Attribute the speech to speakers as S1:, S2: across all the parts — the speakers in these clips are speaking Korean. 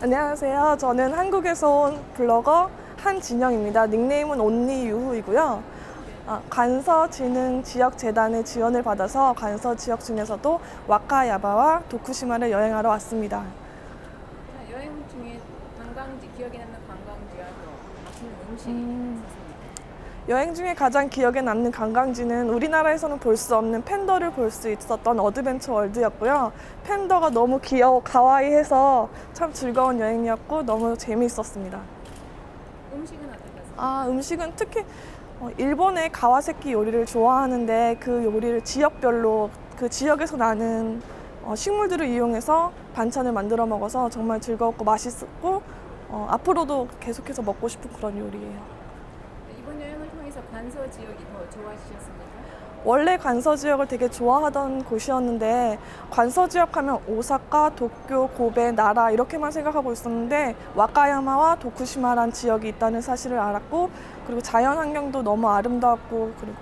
S1: 안녕하세요. 저는 한국에서 온 블로거 한진영입니다. 닉네임은 온리유후이고요. 아, 간서지능 지역재단의 지원을 받아서 간서 지역 중에서도 와카야바와 도쿠시마를 여행하러 왔습니다.
S2: 자, 여행 중에 관광지 기억에 남는 관광지와 또 맛있는 음식이
S1: 음.
S2: 있었습니다.
S1: 여행 중에 가장 기억에 남는 관광지는 우리나라에서는 볼 수 없는 팬더를 볼 수 있었던 어드벤처 월드였고요. 팬더가 너무 귀여워 가와이해서 참 즐거운 여행이었고 너무 재미있었습니다.
S2: 음식은 어떠셨어요?
S1: 아, 음식은 특히 어, 일본의 가와세키 요리를 좋아하는데 그 요리를 지역별로 그 지역에서 나는 어, 식물들을 이용해서 반찬을 만들어 먹어서 정말 즐거웠고 맛있었고 어, 앞으로도 계속해서 먹고 싶은 그런 요리예요.
S2: 네, 이번 여행을 통해서 관서 지역이 더 좋아지셨습니까?
S1: 원래 관서 지역을 되게 좋아하던 곳이었는데 관서 지역 하면 오사카, 도쿄, 고베, 나라 이렇게만 생각하고 있었는데 와카야마와 도쿠시마란 지역이 있다는 사실을 알았고 그리고 자연 환경도 너무 아름다웠고 그리고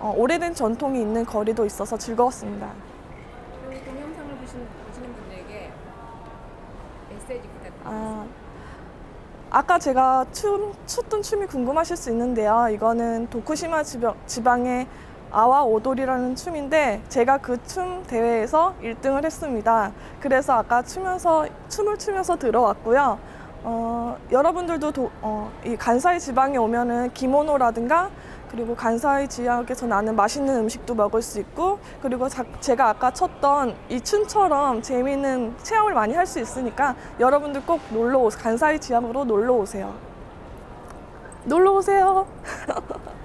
S1: 어, 오래된 전통이 있는 거리도 있어서 즐거웠습니다.
S2: 그리고 동영상을 보시는, 보시는 분들에게 메시지 부탁드립니다.
S1: 아, 아까 제가 춤, 췄던 춤이 궁금하실 수 있는데요. 이거는 도쿠시마 지방, 지방 의 아와 오돌이라는 춤인데 제가 그 춤 대회에서 1등을 했습니다. 그래서 아까 추면서 춤을 추면서 들어왔고요. 어, 여러분들도 도, 어, 이 간사이 지방에 오면은 기모노라든가 그리고 간사이 지역에서 나는 맛있는 음식도 먹을 수 있고 그리고 자- 제가 아까 췄던 이 춤처럼 재미있는 체험을 많이 할 수 있으니까 여러분들 꼭 놀러 오세요. 간사이 지역으로 놀러 오세요. 놀러 오세요.